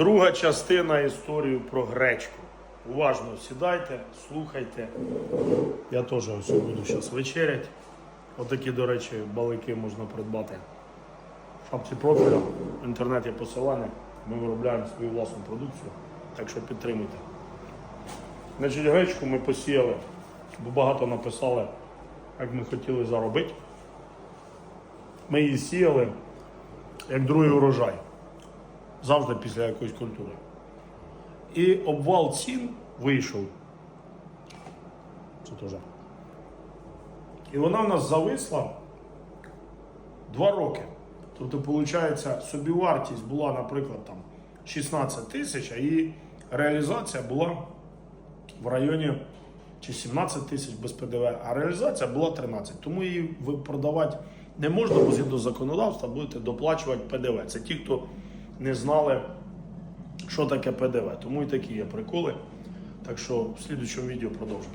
Друга частина історії про гречку. Уважно сідайте, слухайте. Я теж ось буду зараз вечерять. Отакі, до речі, балики можна придбати. В шапці профіля. В інтернеті посилання. Ми виробляємо свою власну продукцію. Так що підтримуйте. Значить, гречку ми посіяли, бо багато написали, як ми хотіли заробити. Ми її сіяли як другий урожай. Завжди після якоїсь культури. І обвал цін вийшов. Це теж. І вона в нас зависла два роки. Тобто, виходить, собівартість була, наприклад, там 16 тисяч, а її реалізація була в районі чи 17 тисяч без ПДВ, а реалізація була 13. Тому її продавати не можна, бо згідно законодавства будете доплачувати ПДВ. Це ті, хто не знали, що таке ПДВ. Тому і такі є приколи. Так що в слідчому відео продовжимо.